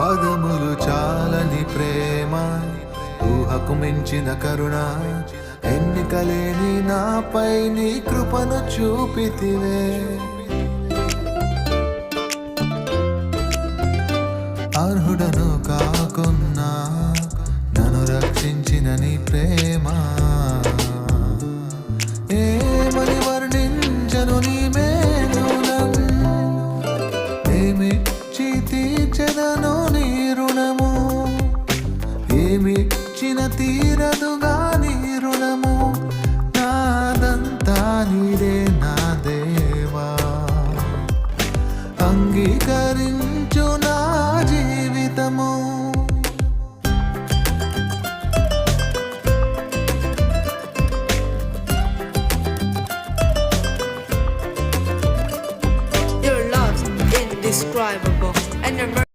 పదములు చాలని ప్రేమ. ఊహకు మించిన కరుణ. ఎన్నికలేని నాపై నీ కృపను చూపితివే. అర్హుడను కాకున్నా నన్ను రక్షించిన నీ ప్రేమ. ఏమని వర్ణించను నీ మేలులను ఏమిచ్చి తీర్చెదను తీరదుగా నీ రుణము నాదంతా నీదే నా దేవా. అంగీకరించు నా జీవితము. Indescribable and